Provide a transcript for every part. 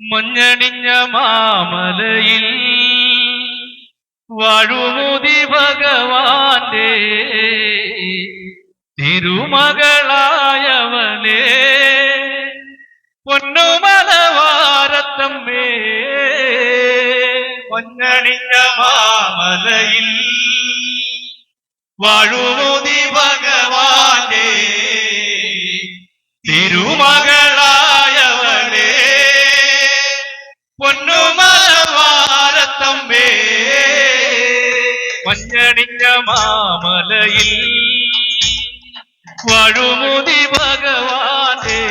മഞ്ഞണിഞ്ഞ മാമലയിൽ വാഴുമുതി ഭഗവാന്റെ തിരുമകളായവനെ. പൊന്നുമലവാരത്തമ്മേ മഞ്ഞണിഞ്ഞ മാമലയിൽ വാഴുമുതി ഭഗവാന്റെ മഞ്ഞണിഞ്ഞ മാമലയിൽ വഴുമുതി ഭഗവാനേ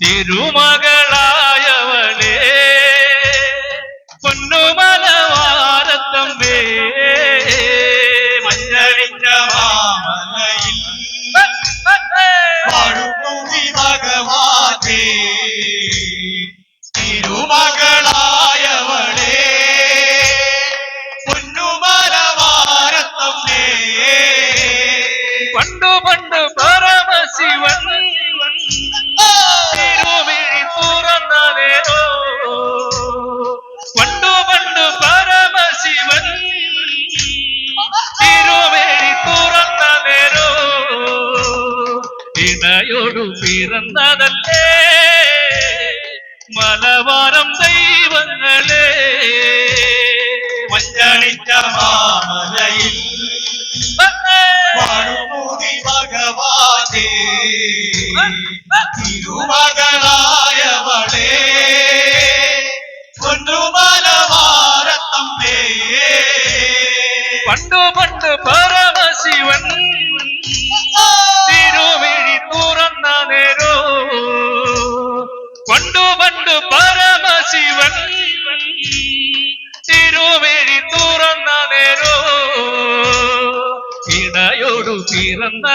തിരുമകളായവളെ ഇണയോടു പിറന്നതല്ലേ? മലബാരം ദൈവങ്ങളെ മഞ്ഞണിച്ച മാമലയിൽ ഭഗവാനേ. തിരുമകളായവളേ ഇടയോടു പിറന്ന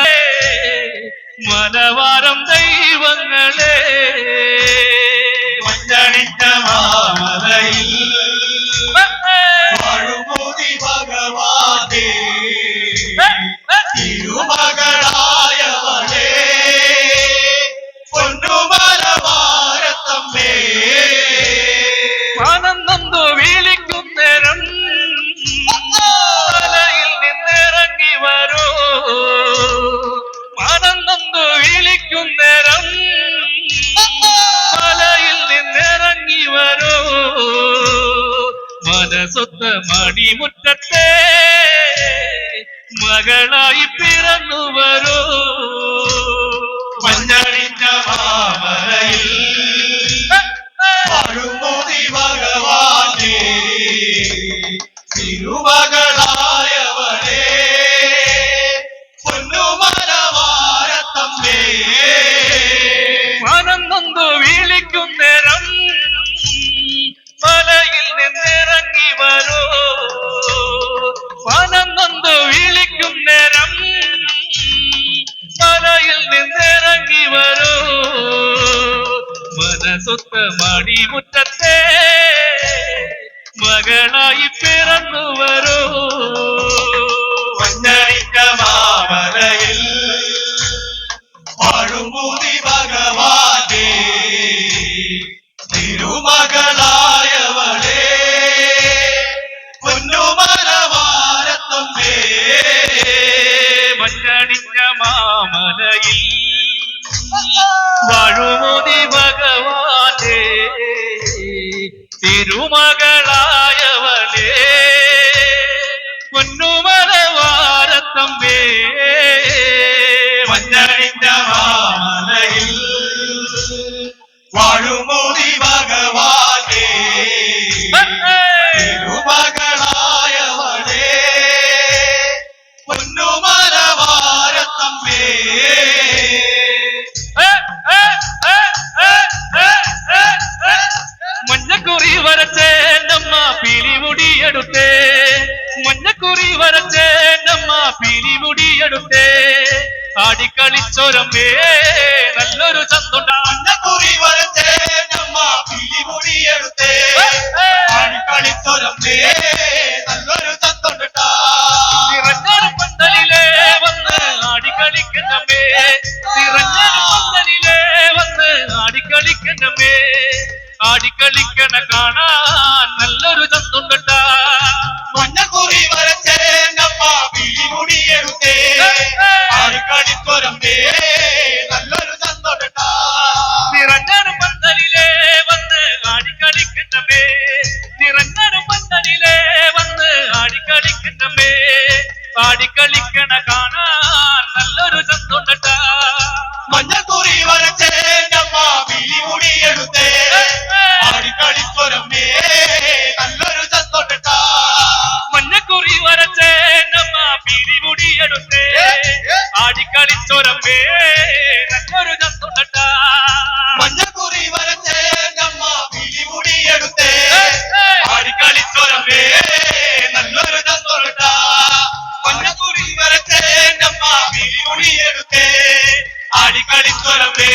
മലവാരം ദൈവങ്ങളെ മഞ്ഞണിച്ച മനസ്സൊത്ത മണിമുറ്റത്തെ മകളായി പിറന്നു വരൂ. മഞ്ഞളിഞ്ഞ മാമലയിൽ വാഴുമൂതി ഭഗവാനേ തിരുമകളായവളേ മനസ്സൊത്ത മുറ്റത്തേ മകളായി പിറന്നു വരൂ മഞ്ഞണിച്ച മാമലയിൽ വാഴുമൂതി ഭഗവാനേ തിരുമകളായവളേ പൊന്നുമലവാരത്തമ്മേ മഞ്ഞണിഞ്ഞ മാമലയിൽ വാഴുമുതി ഭഗവാന്റെ തിരുമകളായവളെ പൊന്നുമലവാരത്തമ്പേ മഞ്ഞണിച്ച മാമലയിൽ വാഴുമൂതി ഭഗവാനേ ആടിക്കളിച്ചൊരമ്മേ നല്ലൊരു ചന്തുണ്ടാണ് കുറി വരച്ചേ നമ്മ പിലിമുടിയെടുത്തേ കളിച്ചൊരമ്മേ നല്ലൊരു ചന്തുണ്ടാ. നിറഞ്ഞൊരു പന്തലിലേ വന്ന് ആടിക്കളിക്കുന്നമ്മേ നിറഞ്ഞൊരു പന്തലിലേ വന്ന് ആടിക്കളിക്കുന്നമ്മേ ആടിക്കളിക്കണ കാണാൻ ആടിക്കളിക്കണ കാണാൻ നല്ലൊരു ചന്തുണ്ടട്ട. മഞ്ഞക്കുറി വരച്ചേ നമ്മ പിലിമുടിയെടുത്തേ ആടിക്കളിക്കൊരമ്പേ നല്ലൊരു ചന്തൊണ്ടാ മഞ്ഞക്കുറി വരച്ചേ നമ്മ പിരിമുടിയെടുത്തേ ആടിക്കളിച്ചൊരമ്പേ നല്ലൊരു തന്നുണ്ടേ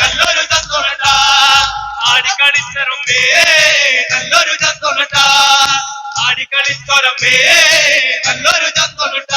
നല്ലൊരു തന്നുണ്ട ആടിക്കളിച്ചൊരമ്മേ നല്ലൊരു തന്നുണ്ട ആടിക്കളിച്ചൊരമ്മേ നല്ലൊരു തന്നുണ്ട